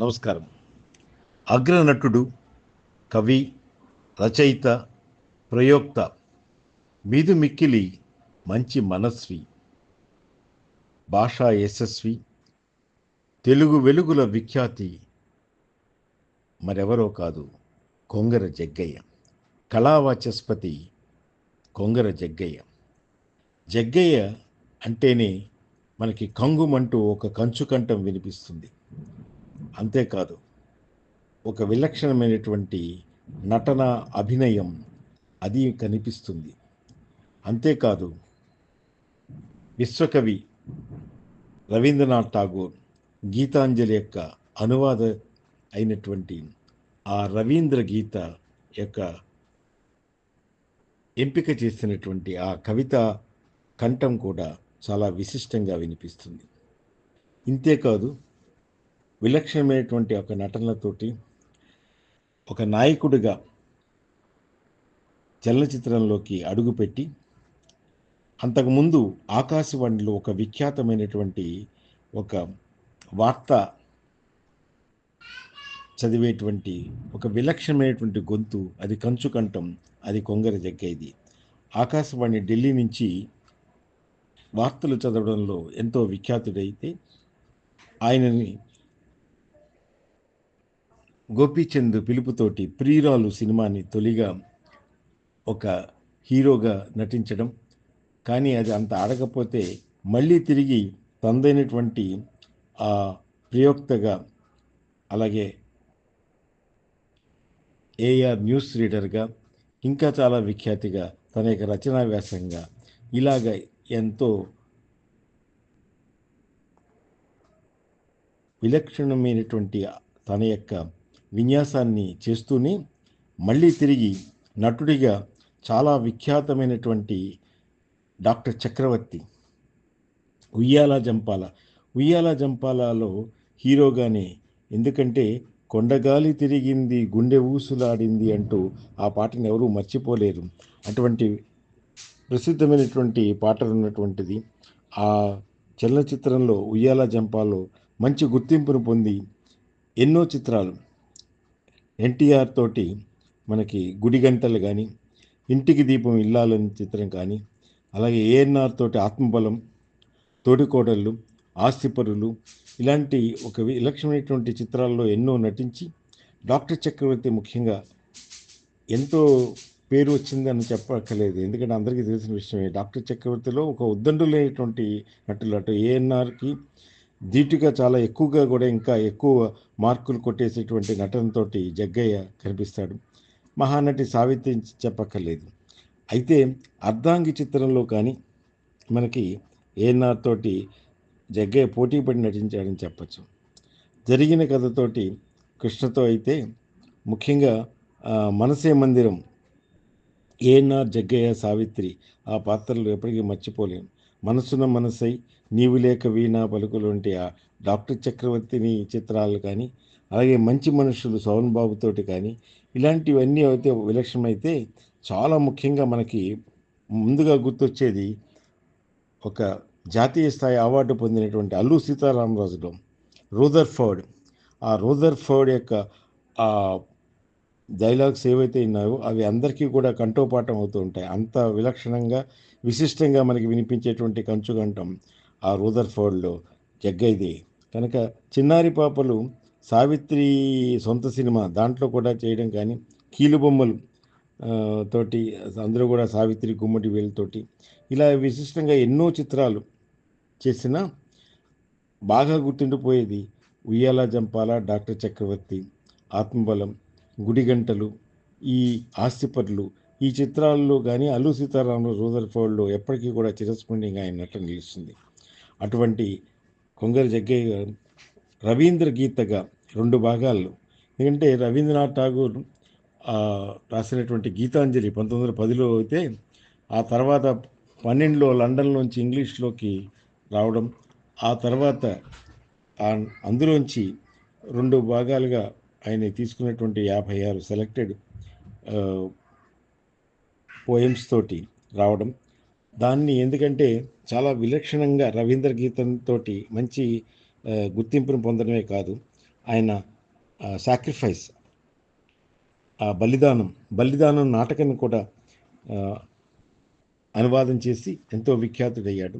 నమస్కారం. అగ్రనటుడు కవి రచయిత ప్రయోక్త మీదు మిక్కిలి మంచి మనస్వి భాషా యశస్వి తెలుగు వెలుగుల విఖ్యాతి మరెవరో కాదు కొంగర జగ్గయ్య కళావాచస్పతి కొంగర జగ్గయ్య. జగ్గయ్య అంటేనే మనకి కంగుమంటూ ఒక కంచుకంఠం వినిపిస్తుంది. అంతేకాదు ఒక విలక్షణమైనటువంటి నటన అభినయం అది కనిపిస్తుంది. అంతేకాదు విశ్వకవి రవీంద్రనాథ్ ఠాగూర్ గీతాంజలి యొక్క అనువాద అయినటువంటి ఆ రవీంద్ర గీత యొక్క ఎంపిక చేసినటువంటి ఆ కవిత కంఠం కూడా చాలా విశిష్టంగా వినిపిస్తుంది. ఇంతేకాదు విలక్షణమైనటువంటి ఒక నటనలతోటి ఒక నాయకుడిగా చలనచిత్రంలోకి అడుగుపెట్టి అంతకుముందు ఆకాశవాణిలో ఒక విఖ్యాతమైనటువంటి ఒక వార్త చదివేటువంటి ఒక విలక్షణమైనటువంటి గొంతు అది కంచుకంఠం అది కొంగర జగ్గేది. ఆకాశవాణి ఢిల్లీ నుంచి వార్తలు చదవడంలో ఎంతో విఖ్యాతుడైతే ఆయనని గోపీచంద్ పిలుపుతోటి ప్రియురాలు సినిమాని తొలిగా ఒక హీరోగా నటించడం. కానీ అది అంత ఆడకపోతే మళ్ళీ తిరిగి తందైనటువంటి ఆ ప్రయోక్తగా అలాగే ఏఆర్ న్యూస్ రీడర్గా ఇంకా చాలా విఖ్యాతిగా తన యొక్క రచనా వ్యాసంగా ఇలాగ ఎంతో విలక్షణమైనటువంటి తన యొక్క విన్యాసాన్ని చేస్తూనే మళ్ళీ తిరిగి నటుడిగా చాలా విఖ్యాతమైనటువంటి డాక్టర్ చక్రవర్తి ఉయ్యాల జంపాల. ఉయ్యాల జంపాలలో హీరోగానే ఎందుకంటే కొండగాలి తిరిగింది గుండె ఊసులాడింది అంటూ ఆ పాటను ఎవరూ మర్చిపోలేరు. అటువంటి ప్రసిద్ధమైనటువంటి పాటలు ఉన్నటువంటిది. ఆ చలనచిత్రంలో ఉయ్యాల జంపాలో మంచి గుర్తింపును పొంది ఎన్నో చిత్రాలు. ఎన్టీఆర్ తోటి మనకి గుడి గంటలు కానీ ఇంటికి దీపం ఇల్లాలని చిత్రం కానీ అలాగే ఏఎన్ఆర్ తోటి ఆత్మబలం తోటికోడళ్ళు ఆస్తిపరులు ఇలాంటి ఒక విలక్షణమైనటువంటి చిత్రాల్లో ఎన్నో నటించి డాక్టర్ చక్రవర్తి ముఖ్యంగా ఎంతో పేరు వచ్చిందని చెప్పక్కర్లేదు. ఎందుకంటే అందరికీ తెలిసిన విషయమే డాక్టర్ చక్రవర్తిలో ఒక ఉద్దండులైనటువంటి నటులు అటు ఏఎన్ఆర్కి ధీటుగా చాలా ఎక్కువగా కూడా ఇంకా ఎక్కువ మార్కులు కొట్టేసేటువంటి నటనతోటి జగ్గయ్య కనిపిస్తాడు. మహానటి సావిత్రి చెప్పక్కర్లేదు. అయితే అర్ధాంగి చిత్రంలో కానీ మనకి ఏఎన్ఆర్ తోటి జగ్గయ్య పోటీ పడి నటించాడని చెప్పచ్చు. జరిగిన కథతోటి కృష్ణతో అయితే ముఖ్యంగా మనసే మందిరం ఏఎన్ఆర్ జగ్గయ్య సావిత్రి ఆ పాత్రలు ఎప్పటికీ మర్చిపోలేం. మనసున మనసై నీవు లేక వీణా పలుకులు వంటి ఆ డాక్టర్ చక్రవర్తిని చిత్రాలు కానీ అలాగే మంచి మనుషులు సోహన్ బాబుతోటి కానీ ఇలాంటివన్నీ అయితే విలక్షణమైతే చాలా ముఖ్యంగా మనకి ముందుగా గుర్తొచ్చేది ఒక జాతీయ స్థాయి అవార్డు పొందినటువంటి అల్లు సీతారామరాజులో రూదర్ ఫర్డ్ ఆ రూదర్ ఫర్డ్ యొక్క ఆ డైలాగ్స్ ఏవైతే ఉన్నాయో అవి అందరికీ కూడా కంఠోపాఠం అవుతూ ఉంటాయి. అంత విలక్షణంగా విశిష్టంగా మనకి వినిపించేటువంటి కంచుగంఠం. ఆ రూదర్ ఫోర్డ్లో జగ్గైదే. కనుక చిన్నారి పాపలు సావిత్రి సొంత సినిమా దాంట్లో కూడా చేయడం కానీ కీలుబొమ్మలు తోటి అందరూ కూడా సావిత్రి గుమ్మడి వేలుతోటి ఇలా విశిష్టంగా ఎన్నో చిత్రాలు చేసిన బాగా గుర్తుండిపోయేది ఉయ్యాల జంపాల డాక్టర్ చక్రవర్తి ఆత్మబలం గుడిగంటలు ఈ ఆస్తిపరులు. ఈ చిత్రాల్లో కానీ అల్లు సీతారామరావు రూదర్ఫోల్డ్లో ఎప్పటికీ కూడా చిరస్మరణీయంగా ఆయన నటన నిలుస్తుంది. అటువంటి కొంగర జగ్గయ్య రవీంద్ర గీతగా రెండు భాగాల్లో ఎందుకంటే రవీంద్రనాథ్ ఠాగూర్ రాసినటువంటి గీతాంజలి పంతొమ్మిది వందల పదిలో అయితే ఆ తర్వాత పన్నెండులో లండన్లోంచి ఇంగ్లీష్లోకి రావడం ఆ తర్వాత అందులోంచి రెండు భాగాలుగా ఆయన తీసుకున్నటువంటి యాభై ఆరు సెలెక్టెడ్ పోయమ్స్ తోటి రావడం. దాన్ని ఎందుకంటే చాలా విలక్షణంగా రవీంద్ర గీతంతో మంచి గుర్తింపును పొందడమే కాదు ఆయన సాక్రిఫైస్ ఆ బలిదానం బలిదానం నాటకాన్ని కూడా అనువాదం చేసి ఎంతో విఖ్యాతుడయ్యాడు.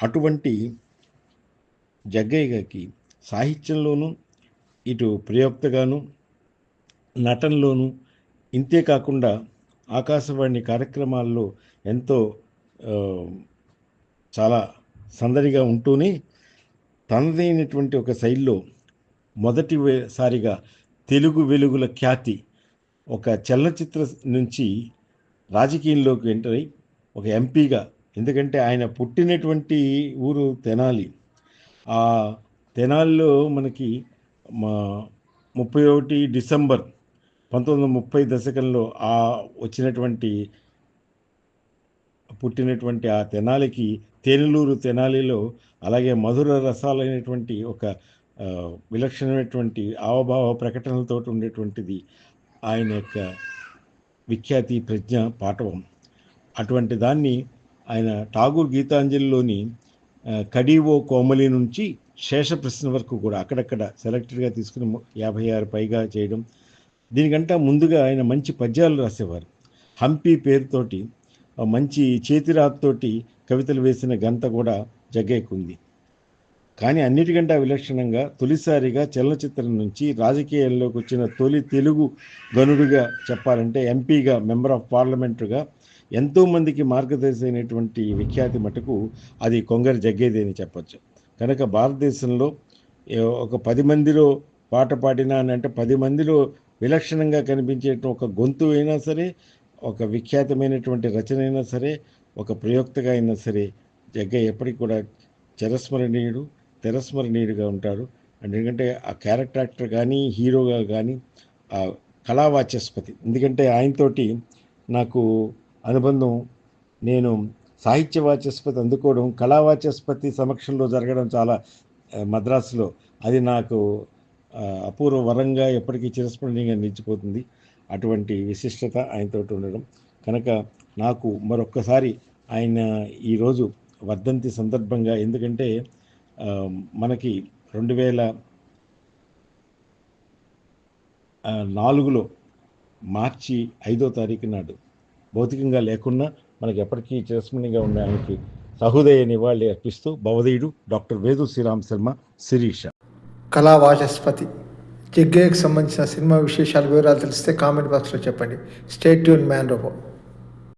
అటువంటి జగ్గయ్య గారికి సాహిత్యంలోనూ ఇటు ప్రయోక్తగాను నటనలోనూ ఇంతే కాకుండా ఆకాశవాణి కార్యక్రమాల్లో ఎంతో చాలా సందడిగా ఉంటూనే తనదైనటువంటి ఒక శైలిలో మొదటిసారిగా తెలుగు వెలుగుల ఖ్యాతి ఒక చలనచిత్ర నుంచి రాజకీయంలోకి ఎంటర్ అయి ఒక ఎంపీగా. ఎందుకంటే ఆయన పుట్టినటువంటి ఊరు తెనాలి. ఆ తెనాలిలో మనకి మా ముప్పై ఒకటి డిసెంబర్ పంతొమ్మిది వందల ముప్పై దశకంలో ఆ వచ్చినటువంటి పుట్టినటువంటి ఆ తెనాలికి తేనెలూరు తెనాలిలో అలాగే మధుర రసాలైనటువంటి ఒక విలక్షణమైనటువంటి ఆవభావ ప్రకటనలతో ఉండేటువంటిది ఆయన యొక్క విఖ్యాతి ప్రజ్ఞ పాఠవం. అటువంటి దాన్ని ఆయన ఠాగూర్ గీతాంజలిలోని కడీవో కోమలి నుంచి శేష ప్రశ్న వరకు కూడా అక్కడక్కడ సెలెక్టెడ్గా తీసుకుని యాభై ఆరు పైగా చేయడం. దీనికంటే ముందుగా ఆయన మంచి పద్యాలు రాసేవారు. హంపి పేరుతోటి మంచి చేతిరాతోటి కవితలు వేసిన గంత కూడా జగ్గయ్యకుంది కానీ అన్నిటికంటే విలక్షణంగా తొలిసారిగా చలనచిత్రం నుంచి రాజకీయాల్లోకి వచ్చిన తొలి తెలుగు గనుడిగా చెప్పాలంటే ఎంపీగా మెంబర్ ఆఫ్ పార్లమెంటుగా ఎంతోమందికి మార్గదర్శి అయినటువంటి విఖ్యాతి మటుకు అది కొంగరి జగ్గేది అని చెప్పచ్చు. కనుక భారతదేశంలో ఒక పది మందిలో పాట పాడినా అని అంటే పది మందిలో విలక్షణంగా కనిపించే ఒక గొంతు అయినా సరే ఒక విఖ్యాతమైనటువంటి రచన అయినా సరే ఒక ప్రయోక్తగా అయినా సరే జగ్గ ఎప్పటికి కూడా చిరస్మరణీయుడు తిరస్మరణీయుడిగా ఉంటాడు. ఎందుకంటే ఆ క్యారెక్టర్ యాక్టర్ కానీ హీరోగా కానీ ఆ కళావాచస్పతి. ఎందుకంటే ఆయనతోటి నాకు అనుబంధం నేను సాహిత్య వాచస్పతి అందుకోవడం కళావాచస్పతి సమక్షంలో జరగడం చాలా మద్రాసులో. అది నాకు అపూర్వ వరంగా ఎప్పటికీ చిరస్మరణీయంగా నిలిచిపోతుంది. అటువంటి విశిష్టత ఆయనతో ఉండడం. కనుక నాకు మరొక్కసారి ఆయన ఈరోజు వర్ధంతి సందర్భంగా ఎందుకంటే మనకి రెండు వేల నాలుగులో మార్చి ఐదో తారీఖు నాడు భౌతికంగా లేకున్నా మనకి ఎప్పటికీ చిరస్మరణిగా ఉన్న ఆయనకి సహృదయ నివాళి అర్పిస్తూ భవదీయుడు డాక్టర్ వేదు శ్రీరామ్ శర్మ శిరీష. కళా వాచస్పతి సంబంధించిన సినిమా విశేషాలు వివరాలు తెలిస్తే కామెంట్ బాక్స్లో చెప్పండి. State tune man robo